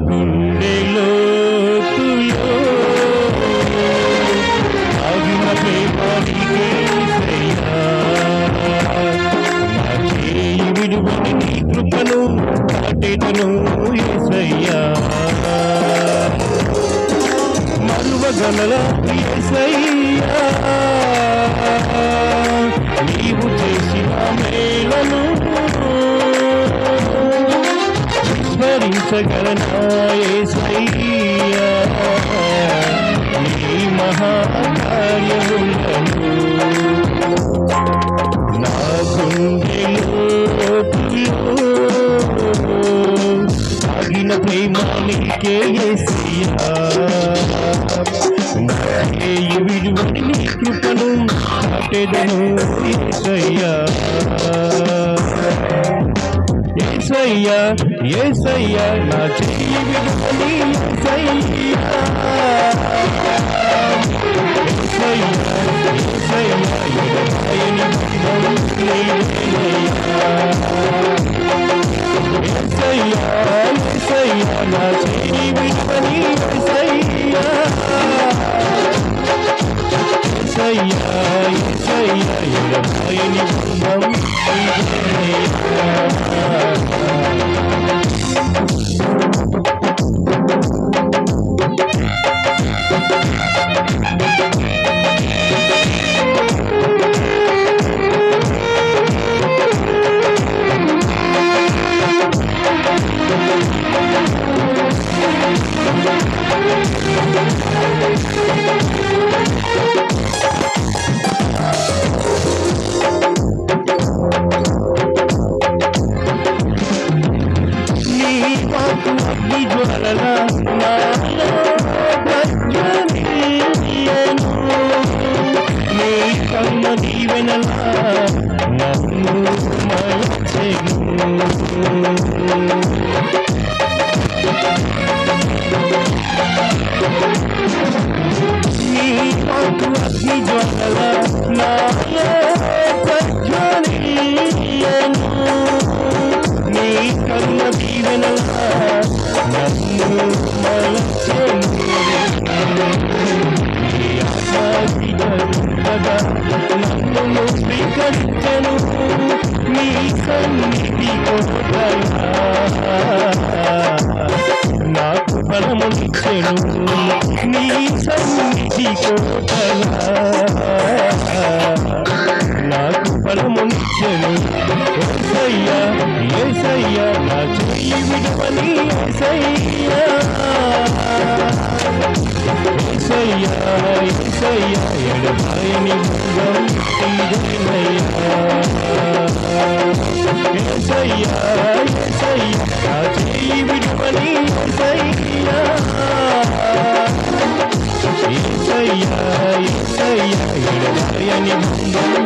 గుండెలో తులో ఆగిన ప్రేమానికే విడువని నీ కృపను విస్మరించగలనా యేసయ్యా నీ మహాకార్యములను నా గుండెలో ఆగిన ప్రేమానికే యేసయ్యా నాకే విడువని నీ కృపను కాటెదను యేసయ్యా యేసయ్యా యేసయ్యా నా చెయ్యి విడువని యేసయ్యా యేసయ్యా యేసయ్యా ఎడబాయని బంధం నీవేనయ్యా యేసయ్యా యేసయ్యా నా చెయ్యి విడువని యేసయ్యా యేసయ్యా యేసయ్యా ఎడబాయని నీ కన్న అగ్ని జ్వాల నాలో దీవెనల నన్ను నీ నన్ను స్వీకరించెను. నీ సన్నిధి కోటగా ఏసయ్యా ఏసయ్యా నా చెయ్యి విడవని ఏసయ్యా. ఏసయ్యా ఏసయ్యా ఎడబాయని భుజం ఇదేనయ్యా. ఏసయ్యా ఏసయ్యా నా చెయ్యి విడవని ఏసయ్యా. ఏసయ్యా ఏసయ్యా ఎడబాయని భుజం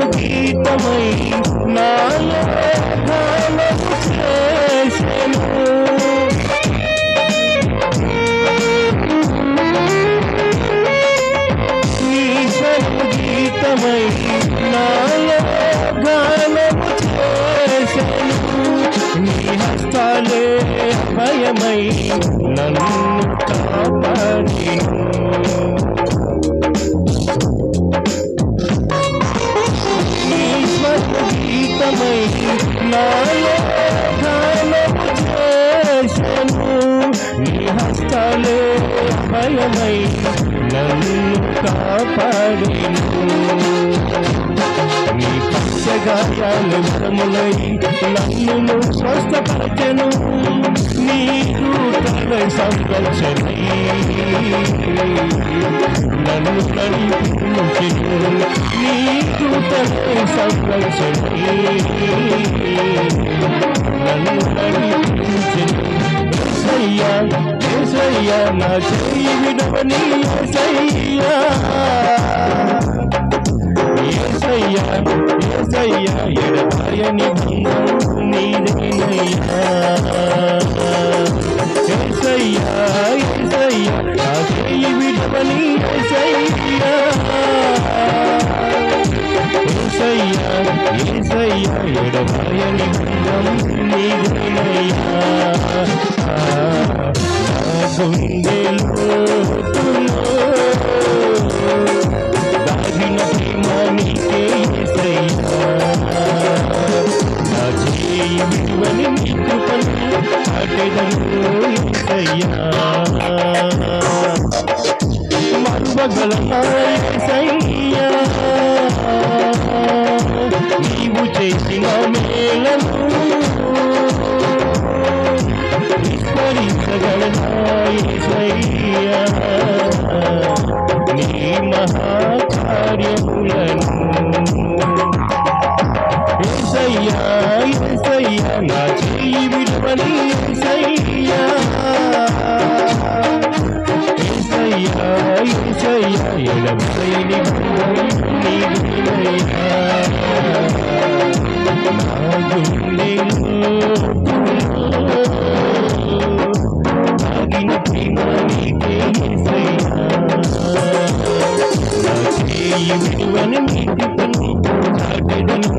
స్వరము గీతమై నాలో చేసెను. నీ గీతమై చేసెను. నీ హస్తాలే భయమై నన్ను కాపాడిను నీ నన్ను కాపాడిను కాపాడేను నీ పచ్చగాయాలు వరములై నన్ను స్వస్థపరచను నీకు తన సంరక్షణై నన్ను నడిపించెను నీకు తన సంరక్షణై నన్ను నడిపించెను ఏసయ్యా ఏసయ్యా నా చేయి విడవని ఏసయ్యా ఏసయ్యా ఏసయ్యా ఎడబాయని బంధం నీదేనయ్యా నా గుండెలో ప్రేమ నీకే నా చేయి నీ కృపను నీవు చేసిన మేలను విడువని నీటి పని దాటదని